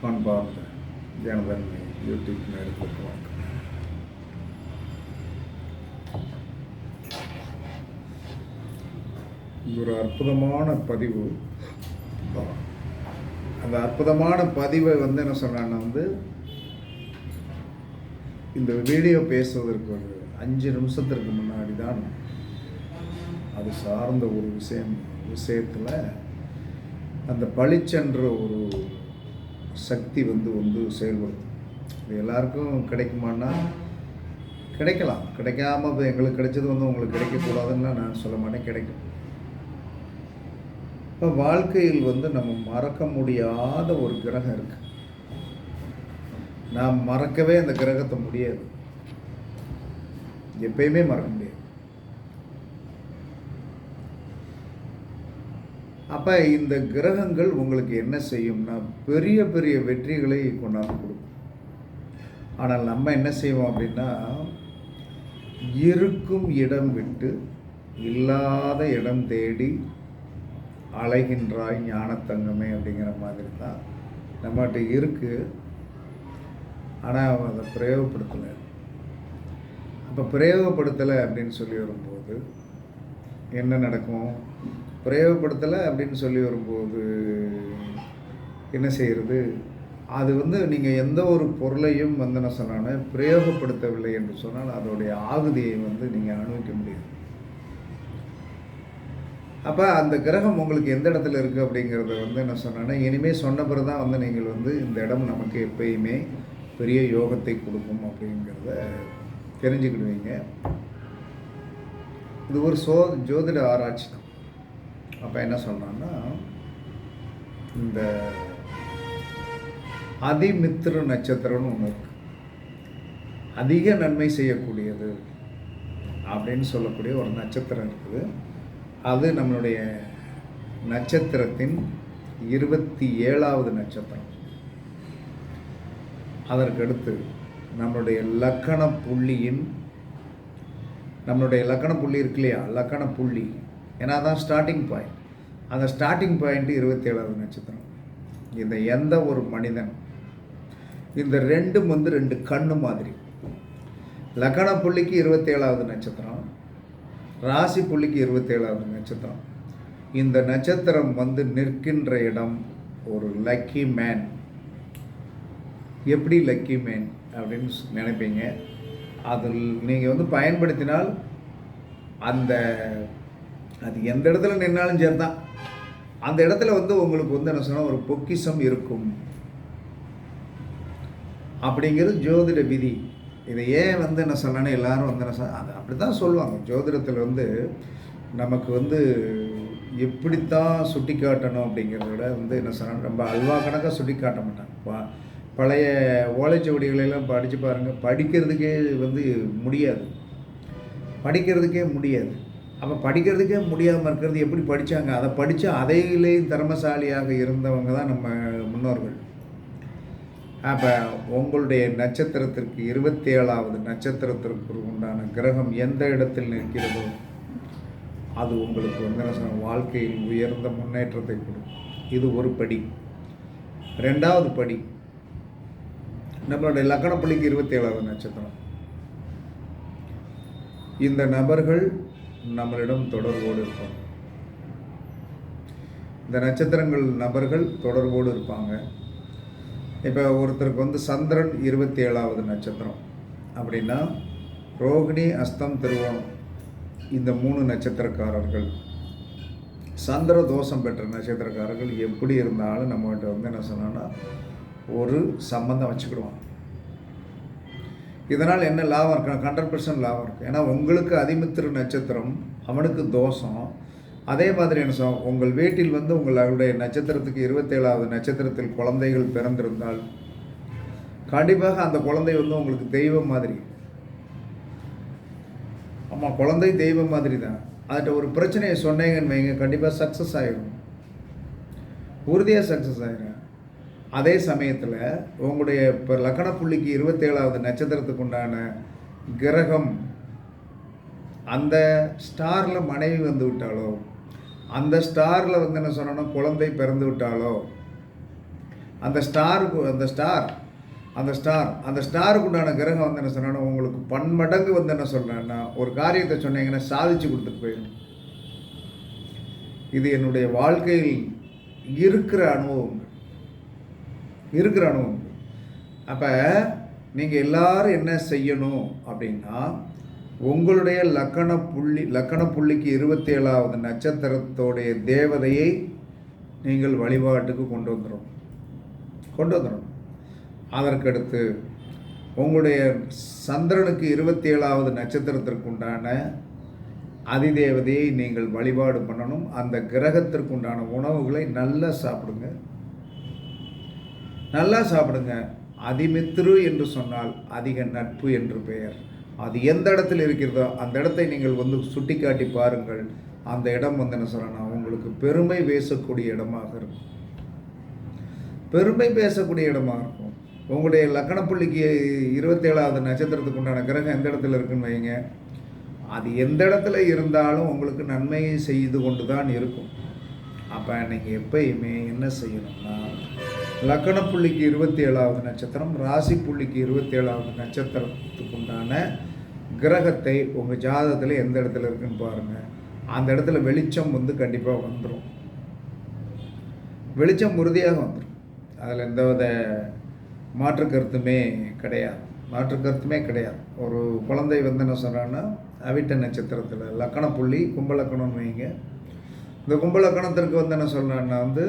பண்பார்ந்த ஜனதன்மை YouTube நேரத்துக்கு வணக்கம் இது ஒரு அற்புதமான பதிவு. அந்த அற்புதமான பதிவை வந்து என்ன சொல்கிறான்னா வந்து இந்த வீடியோ பேசுவதற்கு ஒரு அஞ்சு நிமிஷத்திற்கு முன்னாடி தான் அது சார்ந்த ஒரு விஷயம் விஷயத்தில் அந்த பளிச்சென்ற ஒரு சக்தி வந்து வந்து செயல்படுது. இது எல்லாருக்கும் கிடைக்குமான்னா கிடைக்கலாம். கிடைக்காம இப்போ எங்களுக்கு கிடைச்சது வந்து உங்களுக்கு கிடைக்கக்கூடாதுன்னு நான் சொல்ல மாட்டேன் கிடைக்கும். இப்போ வாழ்க்கையில் வந்து நம்ம மறக்க முடியாத ஒரு கிரகம் இருக்கு. நாம் மறக்கவே அந்த கிரகத்தை முடியாது. எப்பயுமே மறக்க முடியாது. அப்போ இந்த கிரகங்கள் உங்களுக்கு என்ன செய்யும்னா பெரிய பெரிய வெற்றிகளை கொண்டாந்து கொடுக்கும். ஆனால் நம்ம என்ன செய்வோம் அப்படின்னா இருக்கும் இடம் விட்டு இல்லாத இடம் தேடி அலைகின்றாய் ஞானத்தங்கமே அப்படிங்கிற மாதிரி தான் நம்மகிட்ட இருக்குது ஆனால் அதை பிரயோகப்படுத்தலை. அப்போ பிரயோகப்படுத்தலை அப்படின்னு சொல்லி வரும்போது என்ன நடக்கும்? பிரயோகப்படுத்தலை அப்படின்னு சொல்லி வரும்போது என்ன செய்கிறது அது வந்து நீங்கள் எந்த ஒரு பொருளையும் வந்து என்ன சொன்னானே பிரயோகப்படுத்தவில்லை என்று சொன்னால் அதோடைய ஆகுதியை வந்து நீங்கள் அனுபவிக்க முடியாது. அப்போ அந்த கிரகம் உங்களுக்கு எந்த இடத்துல இருக்குது அப்படிங்கிறத வந்து என்ன சொன்னேன்னா இனிமேல் சொன்ன பிறகு தான் வந்து நீங்கள் வந்து இந்த இடம் நமக்கு எப்பயுமே பெரிய யோகத்தை கொடுக்கும் அப்படிங்கிறத தெரிஞ்சுக்கிடுவீங்க. இது ஒரு சோ ஜோதிட ஆராய்ச்சி தான். அப்போ என்ன சொல்கிறான்னா இந்த அதிமித்திர நட்சத்திரம்னு ஒன்று இருக்கு. அதிக நன்மை செய்யக்கூடியது அப்படின்னு சொல்லக்கூடிய ஒரு நட்சத்திரம் இருக்குது. அது நம்மளுடைய நட்சத்திரத்தின் இருபத்தி ஏழாவது நட்சத்திரம். அதற்கடுத்து நம்மளுடைய லக்கண புள்ளியின் நம்மளுடைய லக்கண புள்ளி இருக்கு இல்லையா? லக்கண புள்ளி. ஏன்னா தான் ஸ்டார்டிங் பாயிண்ட் அந்த ஸ்டார்டிங் பாயிண்ட்டு இருபத்தேழாவது நட்சத்திரம். இந்த எந்த ஒரு மனிதன் இந்த ரெண்டும் வந்து ரெண்டு கண்ணு மாதிரி. லக்கண புள்ளிக்கு இருபத்தேழாவது நட்சத்திரம் ராசி புள்ளிக்கு இருபத்தேழாவது நட்சத்திரம். இந்த நட்சத்திரம் வந்து நிற்கின்ற இடம் ஒரு லக்கி மேன் எப்படி லக்கி மேன் அப்படின்னு நினைப்பீங்க? அதில் நீங்கள் வந்து பயன்படுத்தினால் அந்த அது எந்த இடத்துல நின்னாலும் சரி தான் அந்த இடத்துல வந்து உங்களுக்கு வந்து என்ன சொன்னால் ஒரு பொக்கிஷம் இருக்கும். அப்படிங்கிறது ஜோதிட விதி. இதை ஏன் வந்து என்ன சொன்னேன்னு எல்லாரும் வந்து என்ன சொன்ன அது அப்படி தான் சொல்லுவாங்க. ஜோதிடத்தில் வந்து நமக்கு வந்து எப்படித்தான் சுட்டி காட்டணும் அப்படிங்கிறத விட வந்து என்ன சொன்னால் ரொம்ப அல்வா கணக்காக சுட்டி காட்ட மாட்டாங்க. ப- பழைய ஓலைச்சுவடிகளெல்லாம் படித்து பாருங்கள் படிக்கிறதுக்கே வந்து முடியாது. படிக்கிறதுக்கே முடியாது. அப்போ படிக்கிறதுக்கே முடியாமல் இருக்கிறது எப்படி படித்தாங்க அதை படித்து அதையிலேயும் திறமசாலியாக இருந்தவங்க தான் நம்ம முன்னோர்கள். அப்போ உங்களுடைய நட்சத்திரத்திற்கு இருபத்தி ஏழாவது நட்சத்திரத்திற்கு உண்டான கிரகம் எந்த இடத்தில் நிற்கிறதோ அது உங்களுக்கு வந்து என்ன வாழ்க்கையில் உயர்ந்த முன்னேற்றத்தை கொடுக்கும். இது ஒரு படி. ரெண்டாவது படி நம்மளுடைய லக்கணப்பள்ளிக்கு இருபத்தி ஏழாவது நட்சத்திரம். இந்த நபர்கள் நம்மளிடம் தொடர்போடு இருக்கும் இந்த நட்சத்திரங்கள் நபர்கள் தொடர்போடு இருப்பாங்க. இப்போ ஒருத்தருக்கு வந்து சந்திரன் இருபத்தி ஏழாவது நட்சத்திரம். அப்படின்னா ரோகிணி அஸ்தம் திருவோணம் இந்த மூணு நட்சத்திரக்காரர்கள். சந்திர தோஷம் பெற்ற நட்சத்திரக்காரர்கள் எப்படி இருந்தாலும் நம்மகிட்ட வந்து என்ன சொன்னோன்னா ஒரு சம்பந்தம் வச்சுக்கிடுவான் இதனால் என்ன லாபம் இருக்கணும் ஹண்ட்ரட் பர்சன்ட் லாபம் இருக்குது ஏன்னா உங்களுக்கு அதிமித்திர நட்சத்திரம் அவனுக்கு தோஷம். அதே மாதிரி என்ன சொல்லும் உங்கள் வீட்டில் வந்து உங்களுடைய நட்சத்திரத்துக்கு இருபத்தேழாவது நட்சத்திரத்தில் குழந்தைகள் பிறந்திருந்தால் கண்டிப்பாக அந்த குழந்தை வந்து உங்களுக்கு தெய்வம் மாதிரி. ஆமாம் குழந்தை தெய்வம் மாதிரி தான். அதுகிட்ட ஒரு பிரச்சனையை சொன்னீங்கன்னு வைங்க கண்டிப்பாக சக்ஸஸ் ஆகிடும் உறுதியாக சக்ஸஸ் ஆகிடும் அதே சமயத்தில் உங்களுடைய இப்போ லக்கண புள்ளிக்கு இருபத்தேழாவது நட்சத்திரத்துக்கு உண்டான கிரகம் அந்த ஸ்டாரில் மனைவி வந்து விட்டாலோ அந்த ஸ்டாரில் வந்து என்ன சொன்னோன்னா குழந்தை பிறந்து விட்டாலோ அந்த ஸ்டாருக்கு அந்த ஸ்டார் அந்த ஸ்டார் அந்த ஸ்டாருக்கு உண்டான கிரகம் வந்து என்ன சொன்னா உங்களுக்கு பன்மடங்கு வந்து என்ன சொல்கிறேன்னா ஒரு காரியத்தை சொன்னீங்கன்னா சாதிச்சு கொடுத்துட்டு போயிடும். இது என்னுடைய வாழ்க்கையில் இருக்கிற அனுபவங்கள். இருக்கிற அனுபவம் அப்போ நீங்கள் எல்லாரும் என்ன செய்யணும் அப்படின்னா உங்களுடைய லக்கண புள்ளி லக்கண புள்ளிக்கு இருபத்தி ஏழாவது நட்சத்திரத்தோடைய தேவதையை நீங்கள் வழிபாட்டுக்கு கொண்டு வந்துடும் கொண்டு வந்துடும் அதற்கடுத்து உங்களுடைய சந்திரனுக்கு இருபத்தி ஏழாவது நட்சத்திரத்திற்கு அதிதேவதையை நீங்கள் வழிபாடு பண்ணணும். அந்த கிரகத்திற்குண்டான உணவுகளை நல்லா சாப்பிடுங்க. நல்லா சாப்பிடுங்க. அதிமித்ரு என்று சொன்னால் அதிக நட்பு என்று பெயர். அது எந்த இடத்தில் இருக்கிறதோ அந்த இடத்தை நீங்கள் வந்து சுட்டிக்காட்டி பாருங்கள். அந்த இடம் வந்து என்ன சொல்லணும் உங்களுக்கு பெருமை பேசக்கூடிய இடமாக இருக்கும். பெருமை பேசக்கூடிய இடமாக இருக்கும். உங்களுடைய லக்கணப்புள்ளிக்கு இருபத்தேழாவது நட்சத்திரத்துக்கு உண்டான கிரகம் எந்த இடத்துல இருக்குன்னு வைங்க. அது எந்த இடத்துல இருந்தாலும் உங்களுக்கு நன்மையை செய்து கொண்டு தான் இருக்கும். அப்போ நீங்கள் எப்பயுமே என்ன செய்யணும்னா லக்கண புள்ளிக்கு இருபத்தி ஏழாவது நட்சத்திரம் ராசி புள்ளிக்கு இருபத்தி ஏழாவது நட்சத்திரத்துக்கு உண்டான கிரகத்தை உங்கள் ஜாதகத்தில் எந்த இடத்துல இருக்குன்னு பாருங்கள் அந்த இடத்துல வெளிச்சம் வந்து கண்டிப்பாக வந்துடும் வெளிச்சம் உறுதியாக வந்துடும் அதில் எந்தவித மாற்று கருத்துமே கிடையாது. மாற்று கருத்துமே கிடையாது. ஒரு குழந்தை வந்து என்ன சொல்கிறான்னா அவிட்ட நட்சத்திரத்தில் லக்கண புள்ளி கும்பலக்கணம்னு வைங்க. இந்த கும்பலக்கணத்திற்கு வந்து என்ன சொல்கிறேன்னா வந்து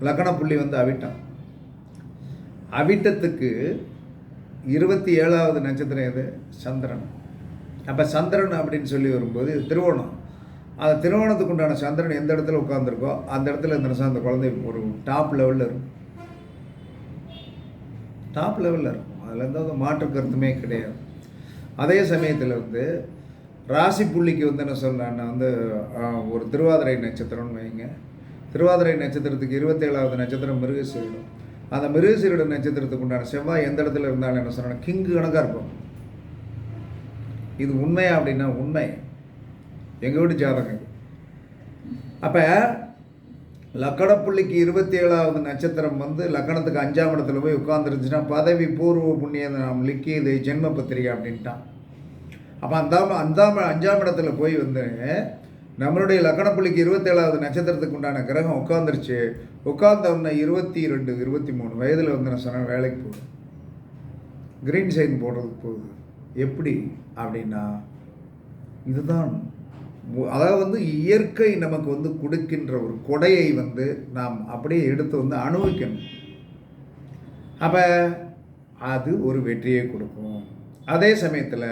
லக்கண புள்ளி வந்து அவிட்டம். அவிட்டத்துக்கு இருபத்தி ஏழாவது நட்சத்திரம் எது? சந்திரன். அப்போ சந்திரன் அப்படின்னு சொல்லி வரும்போது இது திருவோணம். அந்த திருவோணத்துக்கு உண்டான சந்திரன் எந்த இடத்துல உட்காந்துருக்கோ அந்த இடத்துல இந்த அந்த குழந்தை ஒரு டாப் லெவலில் இருக்கும். டாப் லெவலில் இருக்கும். அதில் எந்த மாற்று கருத்துமே கிடையாது. அதே சமயத்தில் வந்து ராசி புள்ளிக்கு வந்து என்ன சொல்லலான்னா வந்து ஒரு திருவாதிரை நட்சத்திரம்னு வைங்க. திருவாதிரை நட்சத்திரத்துக்கு இருபத்தேழாவது நட்சத்திரம் மிருகசீரிடம் அந்த மிருகசீரிட நட்சத்திரத்துக்கு உண்டான செவ்வாய் எந்த இடத்துல இருந்தாலும் என்ன சொல்கிறேன் கிங்கு கணக்காக இருக்கும். இது உண்மையா அப்படின்னா உண்மை. எங்கள் வீட்டு ஜாதகம் அப்போ லக்கணப்புள்ளிக்கு இருபத்தி ஏழாவது நட்சத்திரம் வந்து லக்கணத்துக்கு அஞ்சாம் இடத்துல போய் உட்காந்துருந்துச்சுன்னா பதவி பூர்வ புண்ணிய நாம் லிக்கியது ஜென்ம பத்திரிகை அப்படின்ட்டான். அப்போ அந்தாம் அந்தாம அஞ்சாம் இடத்துல போய் வந்து நம்மளுடைய லக்கணப்புள்ளிக்கு இருபத்தேழாவது நட்சத்திரத்துக்கு உண்டான கிரகம் உட்காந்துருச்சு உட்காந்தவொன்னே இருபத்தி ரெண்டு இருபத்தி மூணு வயதில் வந்து நான் சொன்னேன் வேலைக்கு போகுது க்ரீன் சைன் போடுறதுக்கு போகுது. எப்படி? அப்படின்னா இதுதான் அதாவது வந்து இயற்கை நமக்கு வந்து கொடுக்கின்ற ஒரு கொடையை வந்து நாம் அப்படியே எடுத்து வந்து அனுபவிக்கணும். அப்போ அது ஒரு வெற்றியை கொடுக்கும். அதே சமயத்தில்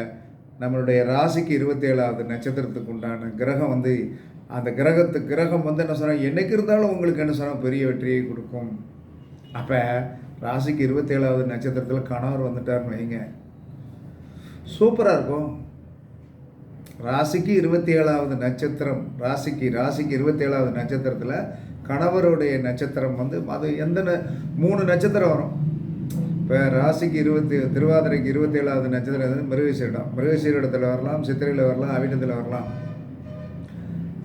நம்மளுடைய ராசிக்கு இருபத்தேழாவது நட்சத்திரத்துக்கு உண்டான கிரகம் வந்து அந்த கிரகத்து கிரகம் வந்து என்ன சொன்னால் என்னைக்கு இருந்தாலும் உங்களுக்கு என்ன சொன்னால் பெரிய வெற்றியை கொடுக்கும். அப்போ ராசிக்கு இருபத்தேழாவது நட்சத்திரத்தில் கணவர் வந்துட்டார்னு வைங்க. சூப்பராக இருக்கும். ராசிக்கு இருபத்தி ஏழாவது நட்சத்திரம் ராசிக்கு ராசிக்கு இருபத்தி ஏழாவது நட்சத்திரத்தில் கணவருடைய நட்சத்திரம் வந்து அது எந்த மூணு நட்சத்திரம் வரும். இப்போ ராசிக்கு இருபத்தி திருவாதிரைக்கு இருபத்தி ஏழாவது நட்சத்திரம் வந்து மிருகசீரிடம். மிருகசீரிடத்தில் வரலாம் சித்திரையில் வரலாம் அவிட்டத்தில் வரலாம்.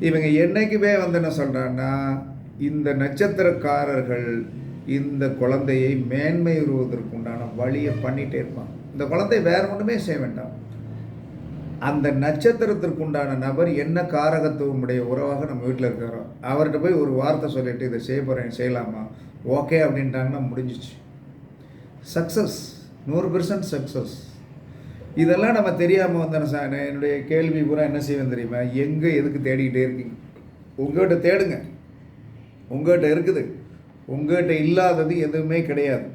இவங்க என்றைக்குமே வந்து என்ன சொல்கிறான்னா இந்த நட்சத்திரக்காரர்கள் இந்த குழந்தையை மேன்மை உருவதற்குண்டான வழியை பண்ணிகிட்டே இருப்பாங்க. இந்த குழந்தை வேறு ஒன்றுமே செய்ய வேண்டாம். அந்த நட்சத்திரத்திற்கு உண்டான நபர் என்ன காரகத்துவம் உடைய உறவாக நம்ம வீட்டில் இருக்கிறோம் அவர்கிட்ட போய் ஒரு வார்த்தை சொல்லிட்டு இதை செய்ய போகிறேன் செய்யலாமா? ஓகே அப்படின்ட்டாங்கன்னா முடிஞ்சிச்சு சக்ஸஸ் நூறு பெர்சன்ட் சக்ஸஸ் இதெல்லாம் நம்ம தெரியாமல் வந்தேன் சார் என்னுடைய கேள்வி பூரா என்ன செய்வேன் தெரியுமா? எங்கே எதுக்கு தேடிக்கிட்டே இருக்கீங்க? உங்கள்கிட்ட தேடுங்க. உங்கள்கிட்ட இருக்குது. உங்கள்கிட்ட இல்லாதது எதுவுமே கிடையாது.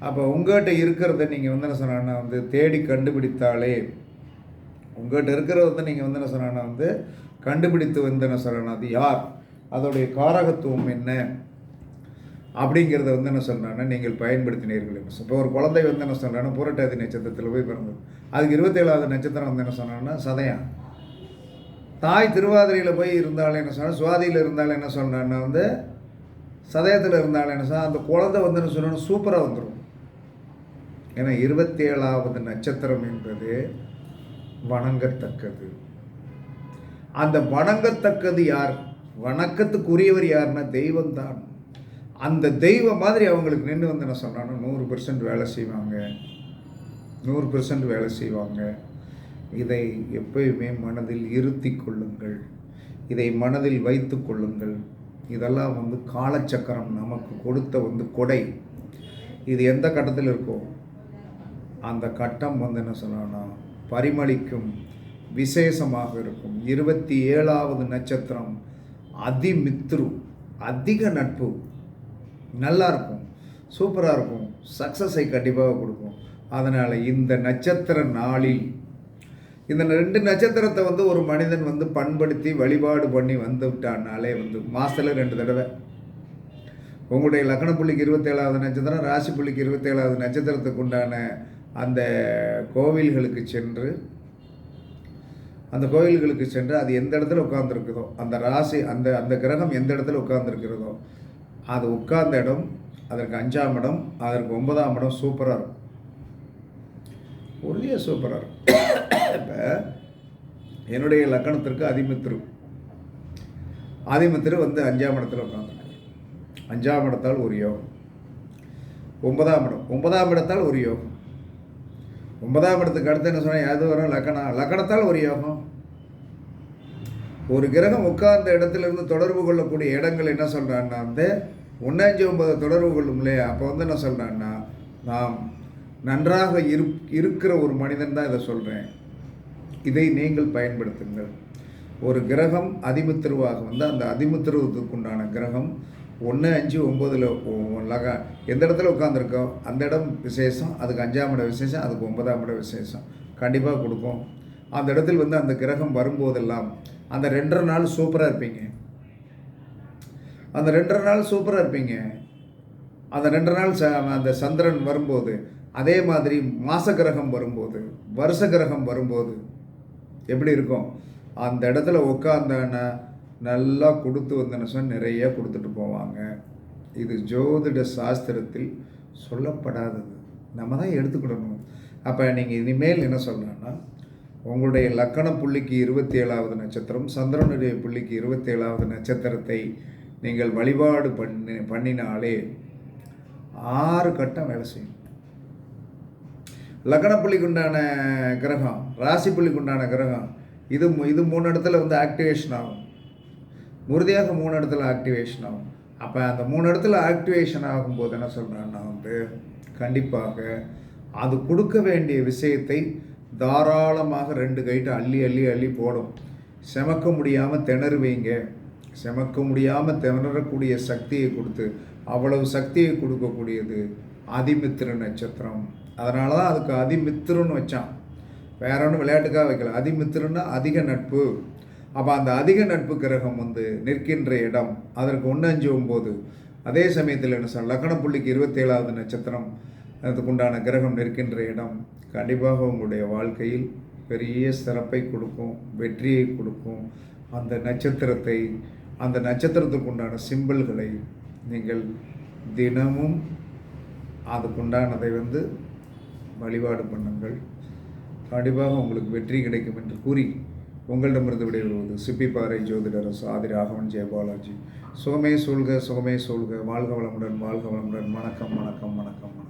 அப்போ உங்கள்கிட்ட இருக்கிறத நீங்கள் வந்து என்ன சொன்னா வந்து தேடி கண்டுபிடித்தாலே உங்கள்கிட்ட இருக்கிறத வந்து நீங்கள் வந்து என்ன சொன்னா வந்து கண்டுபிடித்து வந்து என்ன சொல்லணும் அது யார்? அதோடைய காரகத்துவம் என்ன? அப்படிங்கிறத வந்து என்ன சொல்கிறான்னா நீங்கள் பயன்படுத்தினீர்கள் என்ன இப்போ ஒரு குழந்தை வந்து என்ன சொல்கிறான்னா புரட்டாதி நட்சத்திரத்தில் போய் பிறந்தது. அதுக்கு இருபத்தேழாவது நட்சத்திரம் வந்து என்ன சொன்னான்னா சதயம். தாய் திருவாதிரையில் போய் இருந்தாலும் என்ன சொன்னால் சுவாதியில் இருந்தாலும் என்ன சொல்கிறான்னா வந்து சதயத்தில் இருந்தாலும் என்ன சொன்னால் அந்த குழந்தை வந்து என்ன சொல்லணும் சூப்பராக வந்துடும் ஏன்னா இருபத்தேழாவது நட்சத்திரம் என்பது வணங்கத்தக்கது. அந்த வணங்கத்தக்கது யார்? வணக்கத்துக்குரியவர் யாருன்னா தெய்வம்தான். அந்த தெய்வம் மாதிரி அவங்களுக்கு நின்று வந்து என்ன சொல்கிறாங்கன்னா நூறு பெர்சன்ட் வேலை செய்வாங்க. நூறு பெர்சன்ட் வேலை செய்வாங்க. இதை எப்பயுமே மனதில் இருத்தி கொள்ளுங்கள். இதை மனதில் வைத்து கொள்ளுங்கள். இதெல்லாம் வந்து காலச்சக்கரம் நமக்கு கொடுத்த வந்து கொடை. இது எந்த கட்டத்தில் இருக்கோ அந்த கட்டம் வந்து என்ன சொல்லணும்னா பரிமளிக்கும் விசேஷமாக இருக்கும். இருபத்தி ஏழாவது நட்சத்திரம் அதிமித்ரு அதிக நட்பு. நல்லா இருக்கும் சூப்பராக இருக்கும் சக்ஸஸை கண்டிப்பாக கொடுக்கும். அதனால் இந்த நட்சத்திர நாளில் இந்த ரெண்டு நட்சத்திரத்தை வந்து ஒரு மனிதன் வந்து பண்படுத்தி வழிபாடு பண்ணி வந்து விட்டான்னாலே வந்து மாதத்தில் ரெண்டு தடவை. உங்களுடைய லக்ன புள்ளிக்கு இருபத்தேழாவது நட்சத்திரம் ராசி புள்ளிக்கு இருபத்தேழாவது நட்சத்திரத்துக்கு உண்டான அந்த கோவில்களுக்கு சென்று அந்த கோவில்களுக்கு சென்று அது எந்த இடத்துல உட்காந்துருக்குதோ அந்த ராசி அந்த அந்த கிரகம் எந்த இடத்துல உட்காந்துருக்கிறதோ அது உட்கார்ந்த இடம் அதற்கு அஞ்சாம் இடம் அதற்கு ஒன்பதாம் இடம் சூப்பராக இருக்கும். உறுதியாக சூப்பராக இருக்கும். இப்போ என்னுடைய லக்கணத்திற்கு அதிமித்திரு அதிமித்திரு வந்து அஞ்சாம் இடத்துல உட்காந்துருக்கு அஞ்சாம் இடத்தால் ஒரு யோகம். ஒன்பதாம் இடம். ஒன்பதாம் இடத்தால் ஒரு யோகம். ஒன்பதாம் இடத்துக்கு அடுத்து என்ன சொன்னால் எது வரும் லக்கணம். லக்கணத்தால் ஒரு யோகம். ஒரு கிரகம் உட்கார்ந்த இடத்துலேருந்து தொடர்பு கொள்ளக்கூடிய இடங்கள் என்ன சொல்கிறான்னா வந்து ஒன்றாஞ்சி ஒன்பது தொடர்பு கொள்ளும் இல்லையா அப்போ வந்து என்ன சொல்கிறேன்னா நாம் நன்றாக இரு இருக்கிற ஒரு மனிதன் தான் இதை சொல்கிறேன் இதை நீங்கள் பயன்படுத்துங்கள். ஒரு கிரகம் அதிமுத்திருவாக வந்து அந்த அதிமுத்திருவத்துக்குண்டான கிரகம் ஒன்று அஞ்சு ஒம்பதில் லக எந்த இடத்துல உட்காந்துருக்கோ அந்த இடம் விசேஷம் அதுக்கு அஞ்சாம் இட விசேஷம் அதுக்கு ஒன்பதாம் இட விசேஷம். கண்டிப்பாக கொடுக்கும் அந்த இடத்துல வந்து அந்த கிரகம் வரும்போதெல்லாம் அந்த ரெண்டரை நாள் சூப்பராக இருப்பீங்க. அந்த ரெண்டரை நாள் சூப்பராக இருப்பீங்க. அந்த ரெண்டரை நாள் ச அந்த சந்திரன் வரும்போது அதே மாதிரி மாச கிரகம் வரும்போது வருஷ கிரகம் வரும்போது எப்படி இருக்கும்? அந்த இடத்துல உட்காந்தன நல்லா கொடுத்து வந்தேன்னு சொன்ன நிறைய கொடுத்துட்டு போவாங்க. இது ஜோதிட சாஸ்திரத்தில் சொல்லப்படாதது. நம்ம தான் எடுத்துக்கிடணும். அப்போ நீங்கள் இனிமேல் என்ன சொல்லலாம்னா உங்களுடைய லக்கண புள்ளிக்கு இருபத்தி ஏழாவது நட்சத்திரம் சந்திரனுடைய புள்ளிக்கு இருபத்தி ஏழாவது நட்சத்திரத்தை நீங்கள் வழிபாடு பண்ணி பண்ணினாலே ஆறு கட்டம் வேலை செய்யும். லக்கண உண்டான கிரகம் ராசிப்பள்ளிக்குண்டான கிரகம் இது இது மூணு இடத்துல வந்து ஆக்டிவேஷன் ஆகும். உறுதியாக மூணு இடத்துல ஆக்டிவேஷன் ஆகும். அப்போ அந்த மூணு இடத்துல ஆக்டிவேஷன் ஆகும்போது என்ன சொல்கிறேன்னா வந்து கண்டிப்பாக அது கொடுக்க வேண்டிய விஷயத்தை தாராளமாக ரெண்டு கைட்டு அள்ளி அள்ளி அள்ளி போடும். செமக்க முடியாமல் திணறுவீங்க. செமக்க முடியாமல் திணறக்கூடிய சக்தியை கொடுத்து அவ்வளவு சக்தியை கொடுக்கக்கூடியது அதிமித்திர நட்சத்திரம். அதனால தான் அதுக்கு அதிமித்திரன்னு வச்சான். வேற ஒன்றும் விளையாட்டுக்காக வைக்கல. அதிமித்திரன்னா அதிக நட்பு. அப்போ அந்த அதிக நட்பு கிரகம் வந்து நிற்கின்ற இடம். அதற்கு ஒன்று அஞ்சு ஒம்பது. அதே சமயத்தில் என்ன சொல் லக்கண புள்ளிக்கு இருபத்தேழாவது நட்சத்திரம். அதுக்குண்டான கிரகம் நிற்கின்ற இடம். கண்டிப்பாக உங்களுடைய வாழ்க்கையில் பெரிய சிறப்பை கொடுக்கும் வெற்றியை கொடுக்கும் அந்த நட்சத்திரத்தை அந்த நட்சத்திரத்துக்கு உண்டான சிம்பிள்களை நீங்கள் தினமும் அதுக்குண்டானதை வந்து வழிபாடு பண்ணுங்கள். கண்டிப்பாக உங்களுக்கு வெற்றி கிடைக்கும் என்று கூறி உங்களிடமிருந்து விடைபெறுவது சிப்பிப்பாறை ஜோதிடரசு ஆதி ராகவன் ஜெயபாலாஜி சுகமே சூழ்க சுகமே சூழ்க. வாழ்க வளமுடன் வாழ்க வளமுடன். வணக்கம் வணக்கம் வணக்கம் வணக்கம்.